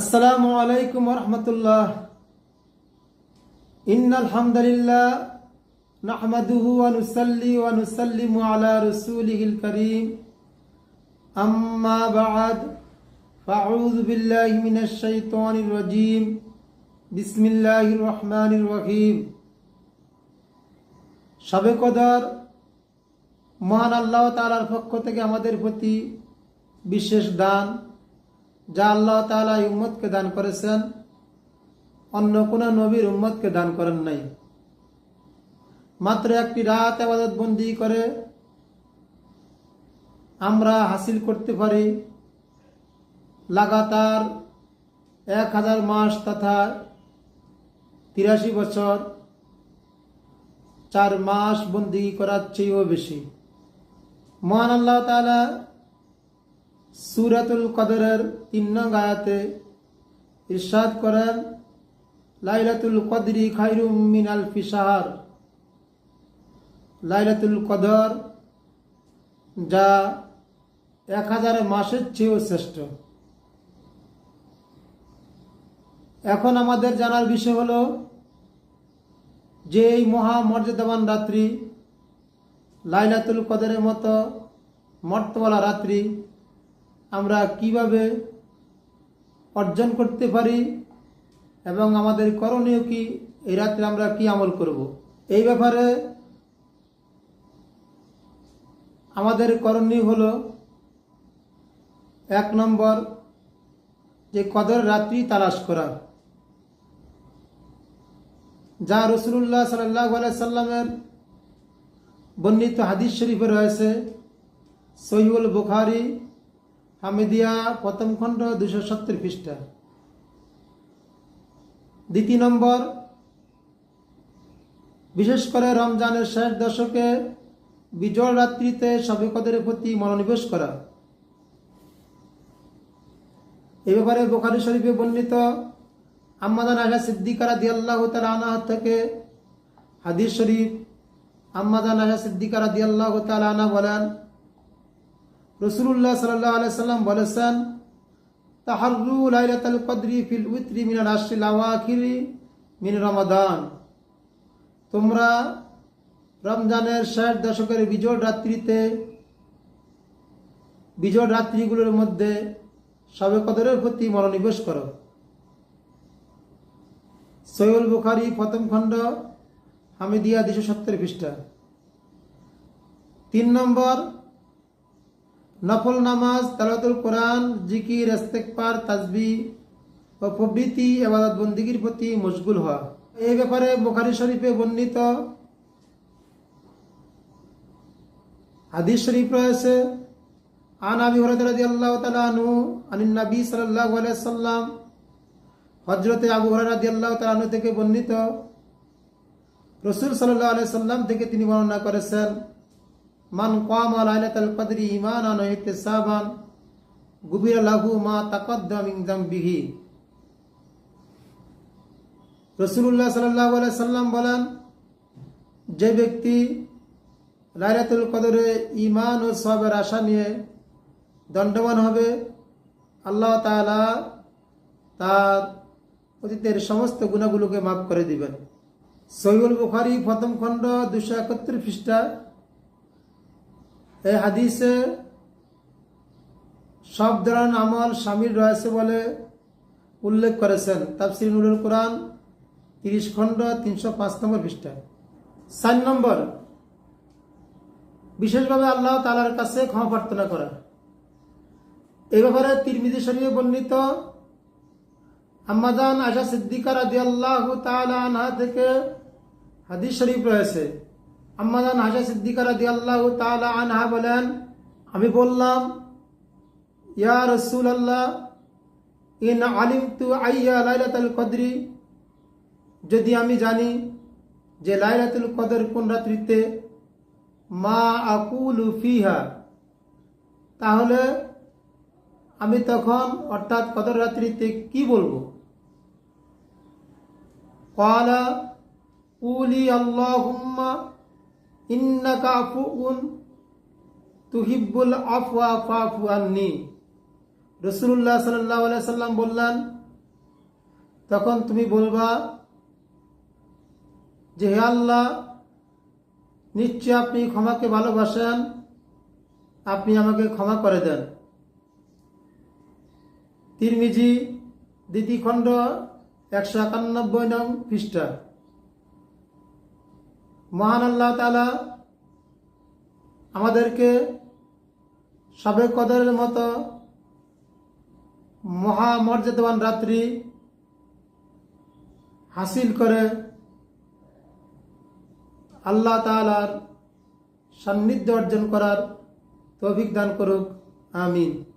আসসালামু আলাইকুম রহমতুল্লাহ। ইন আলহামদুলিল্লাহ নাহমাদুহু ওয়া নুসাল্লি ওয়া নুসাল্লিমু আলা রাসূলিহিল কারীম। আম্মা বা'দ ফাআউযু বিল্লাহি মিনাশ শাইতানির রাজীম। বিসমিল্লাহির রহমানির রহিম। সবে কদর মহান আল্লাহ তাআলার পক্ষ থেকে আমাদের প্রতি বিশেষ দান। যা আল্লাহ এই উম্মতকে দান করেছেন, অন্য কোন নবীর উম্মতকে দান করেন নাই। মাত্র একটি রাত আবাদত বন্দি করে আমরা হাসিল করতে পারি, লাগাতার এক হাজার মাস তথা তিরাশি বছর, চার মাস বন্দি করার চেয়েও বেশি। মহান আল্লাহ তাআলা সুরাতুল কদরের তিন নং আয়াতে করেন, লাইলাতুল কদরি খাইরুম মিন আলফি লাইলাতুল কদর যা এক হাজার মাসের চেয়েও শ্রেষ্ঠ। এখন আমাদের জানার বিষয় হলো, যে এই মহা মর্যাদাবান রাত্রি, লাইলাতুল কদরের মতো মর্তবালা রাত্রি আমরা কীভাবে অর্জন করতে পারি এবং আমাদের করণীয় কি? এই রাত্রে আমরা কি আমল করব? এই ব্যাপারে আমাদের করণীয় হলো এক নম্বর যে কদর রাত্রি তালাশ করা। যা রসুল্লাহ সাল্লাহ সাল্লামের বর্ণিত হাদিস শরীফে রয়েছে সহিউল বুখারি হামিদিয়া প্রথম খণ্ড দুশো সত্তর পৃষ্ঠা। দ্বিতীয় নম্বর, বিশেষ করে রমজানের শেষ দশকে বিজয় রাত্রিতে সবে কদরের প্রতি মনোনিবেশ করা। এ ব্যাপারে বোখারি শরীফে বর্ণিত আম্মাদান আশা সিদ্দিকারা দিয়াল্লাহ তালা থেকে হাদিস শরীফ, আম্মাদান আশা সিদ্দিকারা দিয়াল্লাহ তালা আনা বলেন রসুল্লাহ সাল্লাহ আলাইসাল্লাম বলেছেন তাহারু লাইলাতুল কদরি ফিল উইত্রি মিনাল আশরিল আওয়াখিরি মিন রমাদান। তোমরা রমজানের শেষ দশকের বিজোড় রাত্রিতে, বিজোড় রাত্রিগুলোর মধ্যে সবে কদরের প্রতি মনোনিবেশ করো। সৈয়ল বুখারি প্রথম খণ্ড, হামিদিয়া দুশো সত্তর পৃষ্ঠা। তিন নম্বর নফল নামাজ তালাতুল কোরআন, জিকির ইস্তেকবার তাজবি ও প্রভৃতি এবাদত বন্দিগির প্রতি মশগুল হওয়া। এই ব্যাপারে বুখারি শরীফে বর্ণিত হাদিস শরীফ রয়েছে, আন আবি হুরায়রা রাদিয়াল্লাহু তাআলা আনহু, আনিন নবী আলাইহি সাল্লাম, হযরতে আবু হুরায়রা রাদিয়াল্লাহু তাআলা আনহু থেকে বর্ণিত, রাসূল সাল্লাল্লাহু আলাইহি সাল্লাম থেকে তিনি বর্ণনা করেছেন মান কামা লাইলাতুল কদরি ঈমানান ওয়া ইহতিসাবান, গুবিরা লাহু মা তাকাদ্দাম মিন যামবিহি। রাসূলুল্লাহ সাল্লাল্লাহু আলাইহি সাল্লাম বলেন, যে ব্যক্তি লাইলাতুল কদরে ঈমান ও সবের আশা নিয়ে দণ্ডবান হবে, আল্লাহ তাআলা তার অতীতের সমস্ত গুণাগুলোকে মাফ করে দিবেন। সহিউল বুখারী প্রথম খণ্ড দুশো একত্রিশ পৃষ্ঠা এই হাদিসে সব ধরনের আমল সামিল রয়েছে বলে উল্লেখ করেছেন। তাফসির নুরুল কোরআন তিরিশ খণ্ড, তিনশো পাঁচ নম্বর পৃষ্ঠা চার নম্বর, বিশেষভাবে আল্লাহ তালার কাছে ক্ষমা প্রার্থনা করা। এই ব্যাপারে তিরমিজি শরীফে বর্ণিত আম্মাদান আশা সিদ্দিকার আদি আল্লাহ আনহা থেকে হাদিস শরীফ রয়েছে। আম্মাদান আশা সিদ্দিকার আদি আল্লাহ আনহা বলেন, আমি বললাম, ইয়া রসুল আল্লাহ ইন আলিম তু আইয়া লাইলাতুল কদরি, যদি আমি জানি যে লাইলাতুল কদর কোন রাত্রিতে, মা আকুলু ফিহা, তাহলে আমি তখন অর্থাৎ কদর রাত্রিতে কি বলব? কলা উলি আল্লাহুম্মা ইন্নাকা আফুউন তুহিব্বুল আফওয়া ফাফু আন্নি। রসুল্লাহ সাল্লাহ সাল্লাম বললেন, তখন তুমি বলবা যে, হে আল্লাহ, নিশ্চয় আপনি ক্ষমাকে ভালোবাসেন, আপনি আমাকে ক্ষমা করে দেন। তিরমিজি দ্বিতীয় খণ্ড একশো একানব্বই নং পৃষ্ঠা। মহান আল্লাহ তালা আমাদেরকে সবে কদরের মতো মহামর্যাদাবান রাত্রি হাসিল করে আল্লাহ তালার সান্নিধ্য অর্জন করার তৌফিক দান করুক। আমিন।